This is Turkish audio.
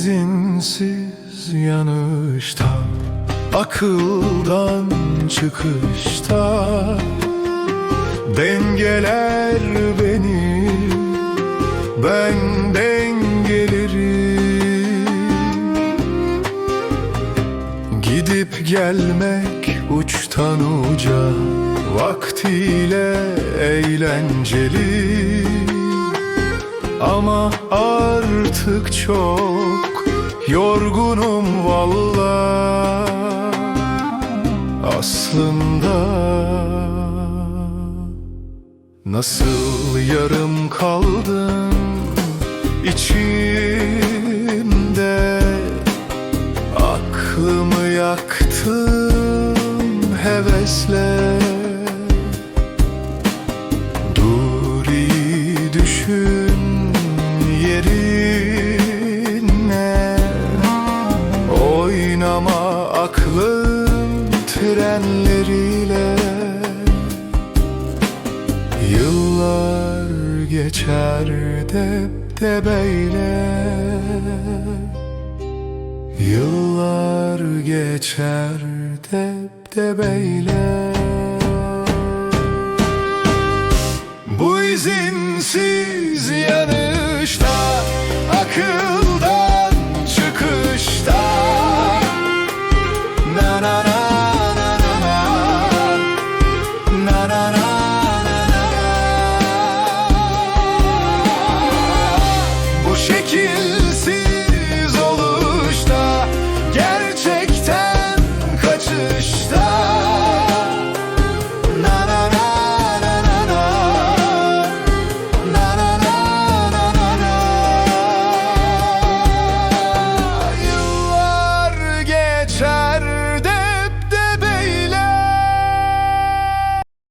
izinsiz yanışta Akıldan çıkışta. Dengeler beni Ben dengeleri Gidip gelmek uçtan uca Vaktiyle eğlenceli. Ama artık çok yorgunum valla Aslında Nasıl yarım kaldın içimde? Aklımı yaktım hevesle. Dur iyi düşün trenleriyle Yıllar geçer debdebeyle Yıllar geçer debdebeyle Bu izinsiz yanışta Akıldan Stop!